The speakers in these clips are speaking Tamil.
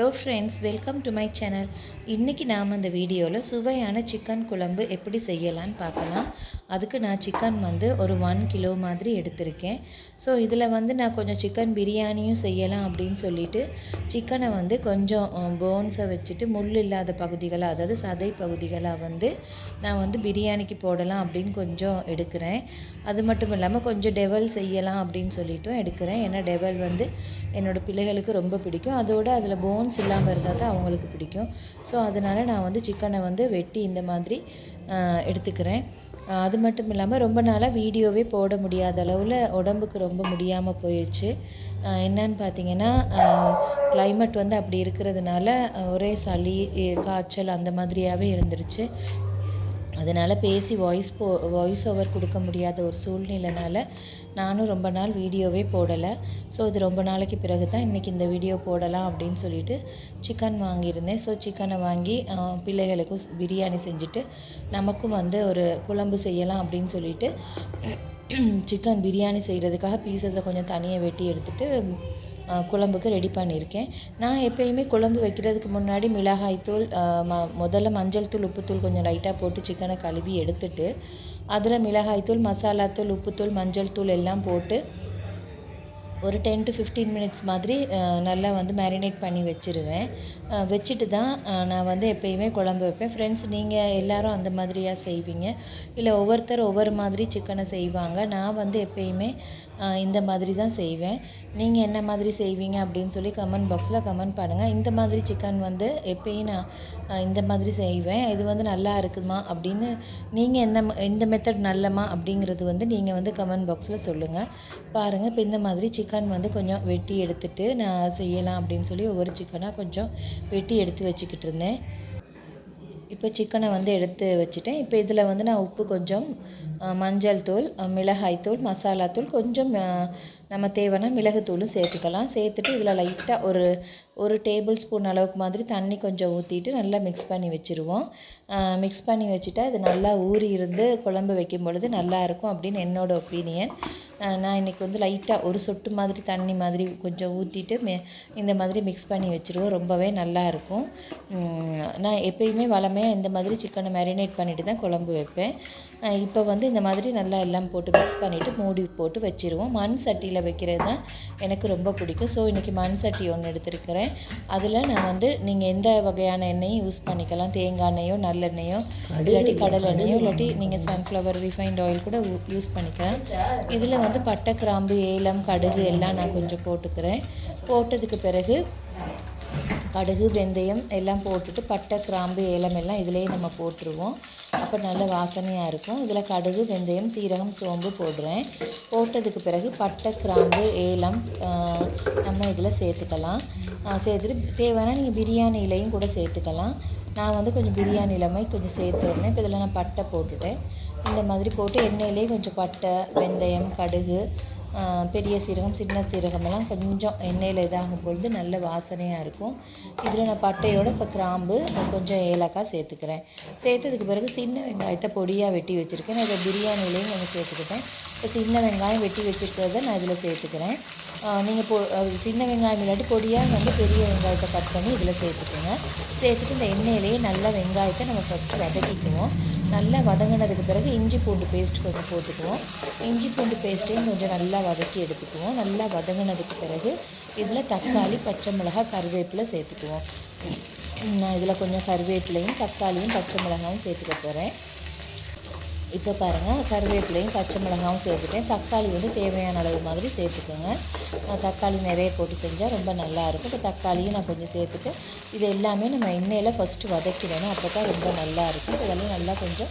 Hello friends welcome to my channel இன்றைக்கி நாம் இந்த வீடியோவில் சுவையான சிக்கன் குழம்பு எப்படி செய்யலான்னு பார்க்கலாம். அதுக்கு நான் சிக்கன் வந்து ஒரு ஒன் கிலோ மாதிரி எடுத்திருக்கேன். ஸோ இதில் வந்து நான் கொஞ்சம் சிக்கன் பிரியாணியும் செய்யலாம் அப்படின்னு சொல்லிட்டு சிக்கனை வந்து கொஞ்சம் போன்ஸை வச்சுட்டு முள் இல்லாத பகுதிகளாக அதாவது சதை பகுதிகளாக வந்து நான் வந்து பிரியாணிக்கு போடலாம் அப்படின்னு கொஞ்சம் எடுக்கிறேன். அது மட்டும் இல்லாமல் கொஞ்சம் டெவல் செய்யலாம் அப்படின்னு சொல்லிட்டும் எடுக்கிறேன். ஏன்னா டெவல் வந்து என்னோடய பிள்ளைகளுக்கு ரொம்ப பிடிக்கும். அதோட அதில் போன்ஸ் இல்லாமல் இருந்தால் தான் அவங்களுக்கு பிடிக்கும். ஸோ அதனால் நான் வந்து சிக்கனை வந்து வெட்டி இந்த மாதிரி எடுத்துக்கிறேன். அது மட்டும் இல்லாமல் ரொம்ப நாளாக வீடியோவே போட முடியாத அளவில் உடம்புக்கு ரொம்ப முடியாமல் போயிடுச்சு என்னன்னு பார்த்தீங்கன்னா கிளைமேட் வந்து அப்படி இருக்கிறதுனால ஒரே சளி காய்ச்சல் அந்த மாதிரியாகவே இருந்துருச்சு. அதனால் பேசி வாய்ஸ் போ வாய்ஸ் ஓவர் கொடுக்க முடியாத ஒரு சூழ்நிலைனால நானும் ரொம்ப நாள் வீடியோவே போடலை. ஸோ இது ரொம்ப நாளைக்கு பிறகு தான் இன்றைக்கி இந்த வீடியோ போடலாம் அப்படின்னு சொல்லிட்டு சிக்கன் வாங்கியிருந்தேன். ஸோ சிக்கனை வாங்கி பிள்ளைகளுக்கும் பிரியாணி செஞ்சுட்டு நமக்கும் வந்து ஒரு குழம்பு செய்யலாம் அப்படின்னு சொல்லிட்டு சிக்கன் பிரியாணி செய்கிறதுக்காக பீசஸை கொஞ்சம் தனியாக வெட்டி எடுத்துட்டு குழம்புக்கு ரெடி பண்ணியிருக்கேன். நான் எப்பயுமே குழம்பு வைக்கிறதுக்கு முன்னாடி மிளகாய்த்தூள் தூள் ம முதல்ல மஞ்சள் தூள் உப்புத்தூள் கொஞ்சம் லைட்டாக போட்டு சிக்கனை கழுவி எடுத்துட்டு அதில் மிளகாய்த்தூள் மசாலாத்தூள் உப்புத்தூள் மஞ்சள் தூள் எல்லாம் போட்டு ஒரு டென் டு ஃபிஃப்டீன் மினிட்ஸ் மாதிரி நல்லா வந்து மேரினேட் பண்ணி வச்சுருவேன். வச்சுட்டு தான் நான் வந்து எப்பயுமே குழம்பு வைப்பேன். ஃப்ரெண்ட்ஸ் நீங்கள் எல்லோரும் அந்த மாதிரியாக செய்வீங்க? இல்லை ஒவ்வொருத்தர் ஒவ்வொரு மாதிரி சிக்கனை செய்வாங்க. நான் வந்து எப்பயுமே இந்த மாதிரி தான் செய்வேன். நீங்கள் என்ன மாதிரி செய்வீங்க அப்படின்னு சொல்லி கமெண்ட் பாக்ஸில் கமெண்ட் பண்ணுங்கள் இந்த மாதிரி சிக்கன் வந்து எப்பயும் நான் இந்த மாதிரி செய்வேன். இது வந்து நல்லா இருக்குமா அப்படின்னு நீங்கள் எந்த இந்த மெத்தட் நல்லமா அப்படிங்கிறது வந்து நீங்கள் வந்து கமெண்ட் பாக்ஸில் சொல்லுங்கள் பாருங்கள் இப்போ இந்த மாதிரி சிக்கன் வந்து கொஞ்சம் வெட்டி எடுத்துகிட்டு நான் செய்யலாம் அப்படின்னு சொல்லி ஒவ்வொரு சிக்கனாக கொஞ்சம் வெட்டி எடுத்து வச்சுக்கிட்டு இருந்தேன். இப்போ சிக்கனை வந்து எடுத்து வச்சுட்டேன். இப்போ இதில் வந்து நான் உப்பு கொஞ்சம் மஞ்சள் தூள் மிளகாய் தூள் மசாலாத்தூள் கொஞ்சம் நம்ம தேவைன்னா மிளகுத்தூளும் சேர்த்துக்கலாம். சேர்த்துட்டு இதில் லைட்டாக ஒரு ஒரு டேபிள் ஸ்பூன் அளவுக்கு மாதிரி தண்ணி கொஞ்சம் ஊற்றிட்டு நல்லா மிக்ஸ் பண்ணி வச்சுருவோம். மிக்ஸ் பண்ணி வச்சுட்டா இது நல்லா ஊறி இருந்து குழம்பு வைக்கும் பொழுது நல்லாயிருக்கும் அப்படின்னு என்னோடய ஒப்பீனியன் நான் இன்றைக்கி வந்து லைட்டாக ஒரு சொட்டு மாதிரி தண்ணி மாதிரி கொஞ்சம் ஊற்றிட்டு மே இந்த மாதிரி மிக்ஸ் பண்ணி வச்சுருவோம். ரொம்பவே நல்லாயிருக்கும் நான் எப்பயுமே வளமையாக இந்த மாதிரி சிக்கனை மேரினேட் பண்ணிட்டு தான் குழம்பு வைப்பேன். இப்போ வந்து இந்த மாதிரி நல்லா எல்லாம் போட்டு மிக்ஸ் பண்ணிவிட்டு மூடி போட்டு வச்சுருவோம். மண் சட்டியில் வைக்கிறது தான் எனக்கு ரொம்ப பிடிக்கும். ஸோ இன்றைக்கி மண் சட்டி ஒன்று எடுத்திருக்கிறேன். அதில் நான் வந்து நீங்கள் எந்த வகையான எண்ணெயும் யூஸ் பண்ணிக்கலாம்? தேங்காய் எண்ணெயோ நல்லெண்ணெயோ இல்லாட்டி கடலை எண்ணெயோ இல்லாட்டி நீங்கள் சன்ஃப்ளவர் ரிஃபைண்ட் ஆயில் கூட யூஸ் பண்ணிக்கலாம். இதில் வந்து பட்டை கிராம்பு ஏலம் கடுகு எல்லாம் நான் கொஞ்சம் போட்டுக்கிறேன். போட்டதுக்கு பிறகு கடுகு வெந்தயம் எல்லாம் போட்டுட்டு பட்டை கிராம்பு ஏலம் எல்லாம் இதிலேயே நம்ம போட்டுருவோம். அப்போ நல்ல வாசனையாக இருக்கும். இதில் கடுகு வெந்தயம் சீரகம் சோம்பு போடுறேன். போட்டதுக்கு பிறகு பட்டை கிராம்பு ஏலம் நம்ம இதில் சேர்த்துக்கலாம். சேர்த்துட்டு தேவைன்னா நீங்கள் பிரியாணி இலையும் கூட சேர்த்துக்கலாம். நான் வந்து கொஞ்சம் பிரியாணி இலமை கொஞ்சம் சேர்த்துருந்தேன் இப்போ இதில் நான் பட்டை போட்டுட்டேன். இந்த மாதிரி போட்டு எண்ணெயிலே கொஞ்சம் பட்டை வெந்தயம் கடுகு பெரிய சீரகம் சின்ன சீரகமெல்லாம் கொஞ்சம் எண்ணெயில் இதாகும் பொழுது நல்ல வாசனையாக இருக்கும். இதில் நான் பட்டையோடு இப்போ கிராம்பு கொஞ்சம் ஏலக்காய் சேர்த்துக்கிறேன். சேர்த்ததுக்கு பிறகு சின்ன வெங்காயத்தை பொடியாக வெட்டி வச்சுருக்கேன். நான் இதை பிரியாணிலையும் கொஞ்சம் சேர்த்துக்கிட்டேன். இப்போ சின்ன வெங்காயம் வெட்டி வச்சுருக்கிறத நான் இதில் சேர்த்துக்கிறேன். நீங்கள் பொ சின்ன வெங்காயம் இல்லாட்டி பொடியாக வந்து பெரிய வெங்காயத்தை கட் பண்ணி இதில் சேர்த்துக்கோங்க. சேர்த்துட்டு இந்த எண்ணெயிலேயே நல்லா வெங்காயத்தை நம்ம ஃபஸ்ட்டு வதக்கிக்குவோம். நல்லா வதங்கினதுக்கு பிறகு இஞ்சி பூண்டு பேஸ்ட் கொஞ்சம் போட்டுக்குவோம். இஞ்சி பூண்டு பேஸ்ட்டையும் கொஞ்சம் நல்லா வதக்கி எடுத்துக்குவோம். நல்லா வதங்கினதுக்கு பிறகு இதில் தக்காளி பச்சை மிளகாய் கருவேப்பிலை சேர்த்துக்குவோம். நான் இதில் கொஞ்சம் கருவேப்பிலையும் தக்காளியும் பச்சை மிளகாயும் சேர்த்துக்க போகிறேன். இப்போ பாருங்கள் கருவேப்பிலையும் பச்சை மிளகாவும் சேர்த்துட்டேன். தக்காளி வந்து தேவையான அளவு மாதிரி சேர்த்துக்கோங்க. தக்காளி நிறைய போட்டு செஞ்சால் ரொம்ப நல்லாயிருக்கும் இப்போ தக்காளியும் நான் கொஞ்சம் சேர்த்துட்டு இது எல்லாமே நம்ம எண்ணெயில் ஃபஸ்ட்டு வதக்கிடணும். அப்போ தான் ரொம்ப நல்லாயிருக்கும் இதெல்லாம் நல்லா கொஞ்சம்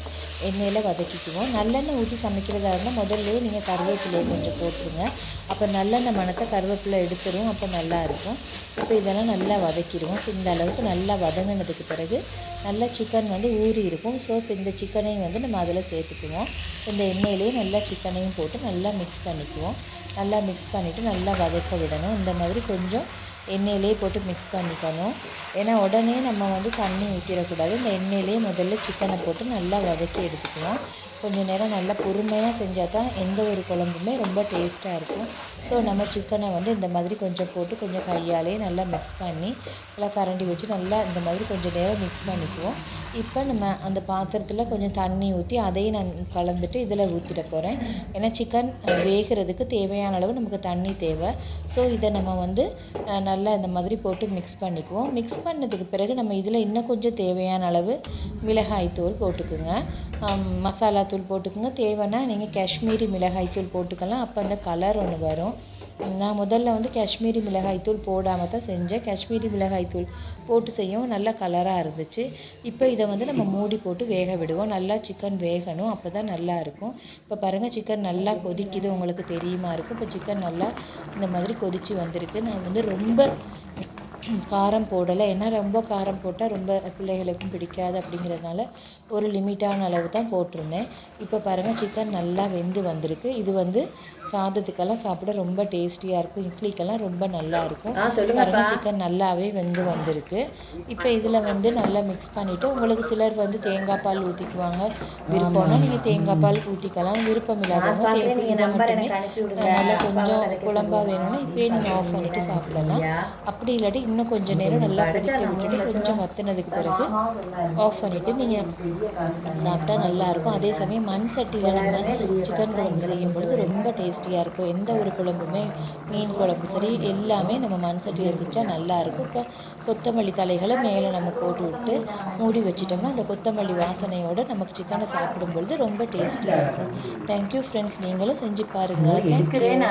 எண்ணெயில் வதக்கிக்குவோம். நல்லெண்ணெய் ஊற்றி சமைக்கிறதா இருந்தால் முதல்லையே நீங்கள் கருவேப்பிலையை கொஞ்சம் போட்டுருங்க. அப்போ நல்லெண்ணெய் மணத்தை கருவேப்பிலை எடுத்துரும். அப்போ நல்லாயிருக்கும் இப்போ இதெல்லாம் நல்லா வதக்கிடுவோம். இந்த அளவுக்கு நல்லா வதங்கினதுக்கு பிறகு நல்லா சிக்கன் வந்து ஊறி இருக்கும். ஸோ இந்த சிக்கனையும் வந்து நம்ம அதில் சேர்த்துக்குவோம். இந்த எண்ணெயிலேயே நல்லா சிக்கனையும் போட்டு நல்லா மிக்ஸ் பண்ணிக்குவோம். நல்லா மிக்ஸ் பண்ணிவிட்டு நல்லா வதக்க விடணும். இந்த மாதிரி கொஞ்சம் எண்ணெயிலே போட்டு மிக்ஸ் பண்ணிக்கணும். ஏன்னா உடனே நம்ம வந்து தண்ணி ஊற்றிடக்கூடாது இந்த எண்ணெயிலே முதல்ல சிக்கனை போட்டு நல்லா வதக்கி எடுத்துக்குவோம் கொஞ்சம் நேரம் நல்லா பொறுமையாக செஞ்சால் தான் எந்த ஒரு குழம்புமே ரொம்ப டேஸ்ட்டாக இருக்கும். ஸோ நம்ம சிக்கனை வந்து இந்த மாதிரி கொஞ்சம் போட்டு கொஞ்சம் கையாலே நல்லா மிக்ஸ் பண்ணி நல்லா கரண்டி வச்சு நல்லா இந்த மாதிரி கொஞ்சம் நேரம் மிக்ஸ் பண்ணிக்குவோம். இப்போ நம்ம அந்த பாத்திரத்தில் கொஞ்சம் தண்ணி ஊற்றி அதையும் நான் கலந்துட்டு இதில் ஊற்றிட போகிறேன் ஏன்னா சிக்கன் வேகிறதுக்கு தேவையான அளவு நமக்கு தண்ணி தேவை. ஸோ இதை நம்ம வந்து நல்லா நல்லா இந்த மாதிரி போட்டு மிக்ஸ் பண்ணிக்குவோம். மிக்ஸ் பண்ணதுக்கு பிறகு நம்ம இதில் இன்னும் கொஞ்சம் தேவையான அளவு மிளகாய் தூள் போட்டுக்குங்க. மசாலா தூள் போட்டுக்குங்க. தேவைன்னா நீங்கள் காஷ்மீரி மிளகாய் தூள் போட்டுக்கலாம். அப்போ அந்த கலர் ஒன்று வரும். நான் முதல்ல வந்து காஷ்மீரி மிளகாய்த்தூள் போடாமல் தான் செஞ்சேன். காஷ்மீரி மிளகாய்த்தூள் போட்டு செய்யவும் நல்லா கலராக இருந்துச்சு. இப்போ இதை வந்து நம்ம மூடி போட்டு வேக விடுவோம். நல்லா சிக்கன் வேகணும். அப்போ தான் நல்லா இருக்கும். இப்போ பாருங்கள் சிக்கன் நல்லா கொதிக்குது. உங்களுக்கு தெரியுமா இருக்கும். இப்போ சிக்கன் நல்லா இந்த மாதிரி கொதித்து வந்திருக்கு. நான் வந்து ரொம்ப காரம் போடலை. ஏன்னா ரொம்ப காரம் போட்டால் ரொம்ப பிள்ளைகளுக்கும் பிடிக்காது அப்படிங்கிறதுனால ஒரு லிமிட்டான அளவு தான் போட்டிருந்தேன். இப்போ பாருங்கள் சிக்கன் நல்லா வெந்து வந்திருக்கு. இது வந்து சாதத்துக்கெல்லாம் சாப்பிட ரொம்ப டேஸ்டியாக இருக்கும். இட்லிக்கெல்லாம் ரொம்ப நல்லா இருக்கும். பாருங்க சிக்கன் நல்லாவே வெந்து வந்திருக்கு. இப்போ இதில் வந்து நல்லா மிக்ஸ் பண்ணிவிட்டு உங்களுக்கு சிலர் வந்து தேங்காய் பால் ஊற்றிக்குவாங்க விருப்பம்னா நீங்கள் தேங்காய் பால் ஊற்றிக்கலாம் விருப்பம் இல்லாதவங்க நல்லா கொஞ்சம் குழம்பா வேணும்னா இப்போயே நீங்கள் ஆஃப் பண்ணிட்டு சாப்பிடலாம். அப்படி இல்லாட்டி இன்னும் கொஞ்சம் நேரம் நல்லா கொதிக்க விட்டுட்டு கொஞ்சம் வத்தினதுக்கு பிறகு ஆஃப் பண்ணிவிட்டு நீங்கள் சாப்பிட்டா நல்லா இருக்கும். அதே சமயம் மண் சட்டியில் நம்ம சிக்கன் குழம்பு செய்யும் பொழுது ரொம்ப டேஸ்டியாக இருக்கும். எந்த ஒரு குழம்புமே மீன் குழம்பு சரி எல்லாமே நம்ம மண் சட்டியில் செஞ்சால் நல்லா இருக்கும். இப்போ கொத்தமல்லி தலைகளை மேலே நம்ம போட்டு விட்டு மூடி வச்சிட்டோம்னா அந்த கொத்தமல்லி வாசனையோட நமக்கு சிக்கனை சாப்பிடும் பொழுது ரொம்ப டேஸ்டியாக இருக்கும். தேங்க்யூ ஃப்ரெண்ட்ஸ் நீங்களும் செஞ்சு பாருங்கள் இருக்கிறேன்